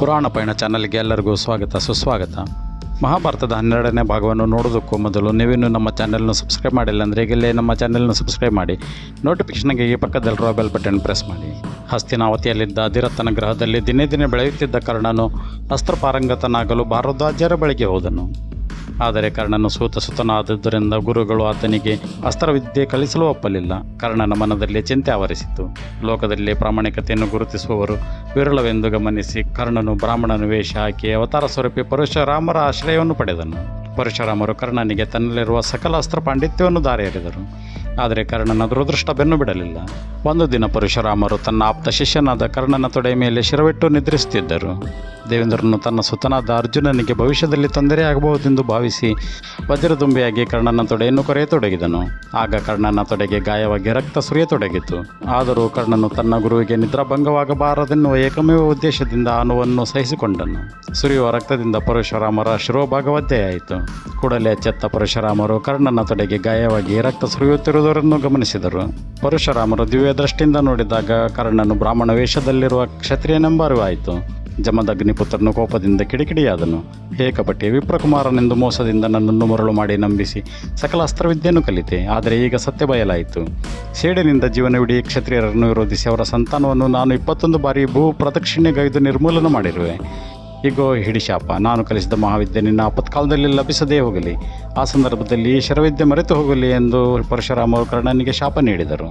ಪುರಾಣ ಪಯಣ ಚಾನಲ್ಗೆ ಎಲ್ಲರಿಗೂ ಸ್ವಾಗತ, ಸುಸ್ವಾಗತ. ಮಹಾಭಾರತದ ಹನ್ನೆರಡನೇ ಭಾಗವನ್ನು ನೋಡೋದಕ್ಕೂ ಮೊದಲು ನೀವಿನ್ನು ನಮ್ಮ ಚಾನೆಲ್ನ ಸಬ್ಸ್ಕ್ರೈಬ್ ಮಾಡಿಲ್ಲ ಅಂದರೆ ಈಗಲೇ ನಮ್ಮ ಚಾನೆಲ್ನ ಸಬ್ಸ್ಕ್ರೈಬ್ ಮಾಡಿ. ನೋಟಿಫಿಕೇಷನ್ಗೆ ಈ ಪಕ್ಕದಲ್ಲಿರುವ ಬೆಲ್ ಬಟನ್ ಪ್ರೆಸ್ ಮಾಡಿ. ಹಸ್ತಿನಾವತಿಯಲ್ಲಿದ್ದ ಅಧಿರತ್ತನ ಗ್ರಹದಲ್ಲಿ ದಿನೇ ದಿನೇ ಬೆಳೆಯುತ್ತಿದ್ದ ಕರ್ಣನು ಅಸ್ತ್ರಪಾರಂಗತನಾಗಲು ಭಾರದ್ವಾಜ್ಯರ ಬಳಿಗೆ ಹೋದನು. ಆದರೆ ಕರ್ಣನು ಸೂತ ಸುತನಾದದ್ದರಿಂದ ಗುರುಗಳು ಆತನಿಗೆ ಅಸ್ತ್ರವಿದ್ಯೆ ಕಲಿಸಲು ಒಪ್ಪಲಿಲ್ಲ. ಕರ್ಣನ ಮನದಲ್ಲಿ ಚಿಂತೆ ಆವರಿಸಿತು. ಲೋಕದಲ್ಲಿ ಪ್ರಾಮಾಣಿಕತೆಯನ್ನು ಗುರುತಿಸುವವರು ವಿರಳವೆಂದು ಗಮನಿಸಿ ಕರ್ಣನು ಬ್ರಾಹ್ಮಣನ ವೇಷ ಹಾಕಿ ಅವತಾರ ಸ್ವರೂಪಿ ಪರಶುರಾಮರ ಆಶ್ರಯವನ್ನು ಪಡೆದನು. ಪರಶುರಾಮರು ಕರ್ಣನಿಗೆ ತನ್ನಲ್ಲಿರುವ ಸಕಲ ಅಸ್ತ್ರ ಪಾಂಡಿತ್ಯವನ್ನು ದಾರಿ ಆದರೆ ಕರ್ಣನ ದುರದೃಷ್ಟ ಬೆನ್ನು ಬಿಡಲಿಲ್ಲ. ಒಂದು ದಿನ ಪರಶುರಾಮರು ತನ್ನ ಆಪ್ತ ಶಿಷ್ಯನಾದ ಕರ್ಣನ ತೊಡೆಯ ಮೇಲೆ ಶಿರವಿಟ್ಟು ನಿದ್ರಿಸುತ್ತಿದ್ದರು. ದೇವೇಂದ್ರನು ತನ್ನ ಸುತನಾದ ಅರ್ಜುನನಿಗೆ ಭವಿಷ್ಯದಲ್ಲಿ ತೊಂದರೆಯಾಗಬಹುದೆಂದು ಭಾವಿಸಿ ವಜ್ರದುಂಬಿಯಾಗಿ ಕರ್ಣನ ತೊಡೆಯನ್ನು ಕೊರೆಯತೊಡಗಿದನು. ಆಗ ಕರ್ಣನ ತೊಡೆಗೆ ಗಾಯವಾಗಿ ರಕ್ತ ಸುರಿಯತೊಡಗಿತು. ಆದರೂ ಕರ್ಣನು ತನ್ನ ಗುರುವಿಗೆ ನಿದ್ರಾಭಂಗವಾಗಬಾರದೆನ್ನುವ ಏಕಮೇವ ಉದ್ದೇಶದಿಂದ ಅನುವನ್ನು ಸಹಿಸಿಕೊಂಡನು. ಸುರಿಯುವ ರಕ್ತದಿಂದ ಪರಶುರಾಮರ ಶಿರೋಭಾಗವದ್ದೆಯಾಯಿತು ಕೂಡಲೇ ಅಚ್ಚೆತ್ತ ಪರಶುರಾಮರು ಕರ್ಣನ ತೊಡೆಗೆ ಗಾಯವಾಗಿ ರಕ್ತ ಸುರಿಯುತ್ತಿರುವುದನ್ನು ಗಮನಿಸಿದರು. ಪರಶುರಾಮರು ದಿವ್ಯ ದೃಷ್ಟಿಯಿಂದ ನೋಡಿದಾಗ ಕರ್ಣನು ಬ್ರಾಹ್ಮಣ ವೇಷದಲ್ಲಿರುವ ಕ್ಷತ್ರಿಯನೆಂಬ ಅರಿವಾಯಿತು ಜಮದಗ್ನಿಪುತ್ರನು ಕೋಪದಿಂದ ಕಿಡಿಕಿಡಿಯಾದನು. ಹೇ ಕಪಟಿ ವಿಪ್ರಕುಮಾರನೆಂದು ಮೋಸದಿಂದ ನನ್ನನ್ನು ಮರಳು ಮಾಡಿ ನಂಬಿಸಿ ಸಕಲ ಅಸ್ತ್ರವಿದ್ಯೆಯನ್ನು ಕಲಿತೆ. ಆದರೆ ಈಗ ಸತ್ಯ ಬಯಲಾಯಿತು. ಸೇಡಿನಿಂದ ಜೀವನವಿಡೀ ಕ್ಷತ್ರಿಯರನ್ನು ವಿರೋಧಿಸಿ ಅವರ ಸಂತಾನವನ್ನು ನಾನು ಇಪ್ಪತ್ತೊಂದು ಬಾರಿ ಭೂ ಪ್ರದಕ್ಷಿಣೆಗೈದು ನಿರ್ಮೂಲನ ಮಾಡಿರುವೆ. ಈಗೋ ಹಿಡಿಶಾಪ ನಾನು ಕಲಿಸಿದ ಮಹಾವಿದ್ಯೆ ನಿನ್ನ ಆಪತ್ಕಾಲದಲ್ಲಿ ಲಭಿಸದೇ ಹೋಗಲಿ. ಆ ಸಂದರ್ಭದಲ್ಲಿ ಶರವಿದ್ಯೆ ಮರೆತು ಹೋಗಲಿ ಎಂದು ಪರಶುರಾಮರು ಕರ್ಣನಿಗೆ ಶಾಪ ನೀಡಿದರು.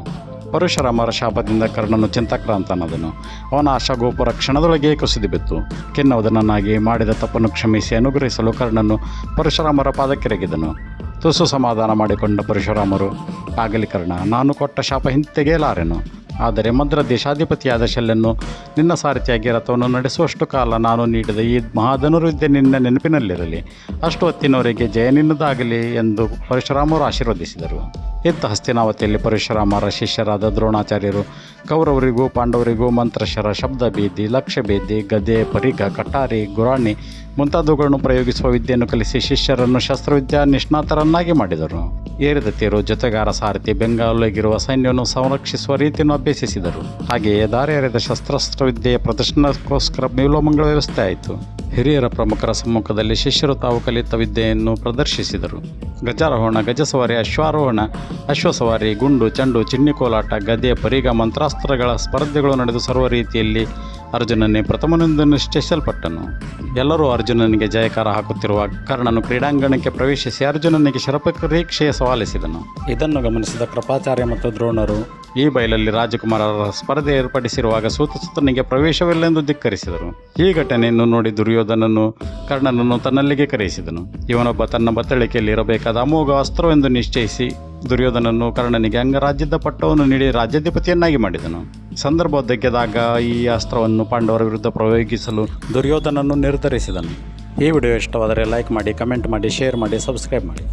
ಪರಶುರಾಮರ ಶಾಪದಿಂದ ಕರ್ಣನು ಚಿಂತಾಕ್ರಾಂತನಾದನು ಅವನ ಆಶಾಗೋಪುರ ಕ್ಷಣದೊಳಗೆ ಕುಸಿದು ಬಿತ್ತು. ಖಿನ್ನವದನನ್ನಾಗಿ ಮಾಡಿದ ತಪ್ಪನ್ನು ಕ್ಷಮಿಸಿ ಅನುಗ್ರಹಿಸಲು ಕರ್ಣನು ಪರಶುರಾಮರ ಪಾದಕ್ಕೆರಗಿದನು. ತುಸು ಸಮಾಧಾನ ಮಾಡಿಕೊಂಡ ಪರಶುರಾಮರು, ಆಗಲಿ ಕರ್ಣ, ನಾನು ಕೊಟ್ಟ ಶಾಪ ಹಿಂತೆಗೆಯಲಾರೆನು? ಆದರೆ ಮದ್ರ ದೇಶಾಧಿಪತಿಯಾದ ಶಲ್ಯನ್ನು ನಿನ್ನ ಸಾರಥಿಯಾಗಿ ರಥವನ್ನು ನಡೆಸುವಷ್ಟು ಕಾಲ ನಾನು ನೀಡಿದ ಈ ಮಹಾಧನುರ್ವಿದ್ಯೆ ನಿನ್ನ ನೆನಪಿನಲ್ಲಿರಲಿ. ಅಷ್ಟು ಹೊತ್ತಿನವರಿಗೆ ಜಯ ನಿನ್ನದಾಗಲಿ ಎಂದು ಪರಶುರಾಮರು ಆಶೀರ್ವದಿಸಿದರು. ಇತ್ತ ಹಸ್ತಿನಾವತಿಯಲ್ಲಿ ಪರಶುರಾಮರ ಶಿಷ್ಯರಾದ ದ್ರೋಣಾಚಾರ್ಯರು, ಕೌರವರಿಗೂ ಪಾಂಡವರಿಗೂ ಮಂತ್ರಶರ ಶಬ್ದಭೇದಿ ಲಕ್ಷ್ಯಭೇದಿ ಗದೆ ಪರಿಗ ಕಟಾರಿ ಗುರಾಣಿ ಮುಂತಾದವುಗಳನ್ನು ಪ್ರಯೋಗಿಸುವ ವಿದ್ಯೆಯನ್ನು ಕಲಿಸಿ ಶಿಷ್ಯರನ್ನು ಶಸ್ತ್ರವಿದ್ಯಾ ನಿಷ್ಣಾತರನ್ನಾಗಿ ಮಾಡಿದರು. ಏರಿದ ತೇರು ಜೊತೆಗಾರ ಸಾರಥಿ ಬೆಂಗಾಲಿಗಿರುವ ಸೈನ್ಯವನ್ನು ಸಂರಕ್ಷಿಸುವ ರೀತಿಯನ್ನು ಅಭ್ಯಸಿಸಿದರು. ಹಾಗೆಯೇ ದಾರಿ ಎರೆದ ಶಸ್ತ್ರಾಸ್ತ್ರ ವಿದ್ಯೆಯ ಪ್ರದರ್ಶನಕ್ಕೋಸ್ಕರ ಮೇಲೋಮಂಗಳ ವ್ಯವಸ್ಥೆ ಆಯಿತು. ಹಿರಿಯರ ಪ್ರಮುಖರ ಸಮ್ಮುಖದಲ್ಲಿ ಶಿಷ್ಯರು ತಾವು ಕಲಿತ ವಿದ್ಯೆಯನ್ನು ಪ್ರದರ್ಶಿಸಿದರು. ಗಜಾರೋಹಣ ಗಜಸವಾರಿ, ಅಶ್ವಾರೋಹಣ, ಅಶ್ವಸವಾರಿ, ಗುಂಡು, ಚೆಂಡು, ಚಿನ್ನಿಕೋಲಾಟ, ಗದೆ, ಪರಿಗ, ಮಂತ್ರಾಸ್ತ್ರಗಳ ಸ್ಪರ್ಧೆಗಳು ನಡೆದು ಸರ್ವ ರೀತಿಯಲ್ಲಿ ಅರ್ಜುನನೇ ಪ್ರಥಮನೊಂದನ್ನು ನಿಶ್ಚಯಿಸಲ್ಪಟ್ಟನು. ಎಲ್ಲರೂ ಅರ್ಜುನನಿಗೆ ಜಯಕಾರ ಹಾಕುತ್ತಿರುವ ಕರ್ಣನು ಕ್ರೀಡಾಂಗಣಕ್ಕೆ ಪ್ರವೇಶಿಸಿ ಅರ್ಜುನನಿಗೆ ಶರಪರೀಕ್ಷೆಯ ಸವಾಲಿಸಿದನು. ಇದನ್ನು ಗಮನಿಸಿದ ಕೃಪಾಚಾರ್ಯ ಮತ್ತು ದ್ರೋಣರು ಈ ಬಯಲಲ್ಲಿ ರಾಜಕುಮಾರರ ಸ್ಪರ್ಧೆ ಏರ್ಪಡಿಸಿರುವಾಗ ಸೂತ್ರಸೂತ್ರನಿಗೆ ಪ್ರವೇಶವಿಲ್ಲ ಎಂದು ಧಿಕ್ಕರಿಸಿದರು. ಈ ಘಟನೆಯನ್ನು ನೋಡಿ ದುರ್ಯೋಧನನು ಕರ್ಣನನ್ನು ತನ್ನಲ್ಲಿಗೆ ಕರೆಯಿಸಿದನು. ಇವನೊಬ್ಬ ತನ್ನ ಬತ್ತಳಿಕೆಯಲ್ಲಿ ಇರಬೇಕಾದ ಅಮೋಘ ಅಸ್ತ್ರವೆಂದು ನಿಶ್ಚಯಿಸಿ ದುರ್ಯೋಧನನ್ನು ಕರ್ಣನಿಗೆ ಅಂಗರಾಜ್ಯದ ಪಟ್ಟವನ್ನು ನೀಡಿ ರಾಜ್ಯಾಧಿಪತಿಯನ್ನಾಗಿ ಮಾಡಿದನು. ಸಂದರ್ಭ ದಕ್ಕಿದಾಗ ಈ ಅಸ್ತ್ರವನ್ನು ಪಾಂಡವರ ವಿರುದ್ಧ ಪ್ರಯೋಗಿಸಲು ದುರ್ಯೋಧನನ್ನು ನಿರ್ಧರಿಸಿದನು. ಈ ವಿಡಿಯೋ ಇಷ್ಟವಾದರೆ ಲೈಕ್ ಮಾಡಿ, ಕಮೆಂಟ್ ಮಾಡಿ, ಶೇರ್ ಮಾಡಿ, ಸಬ್ಸ್ಕ್ರೈಬ್ ಮಾಡಿ.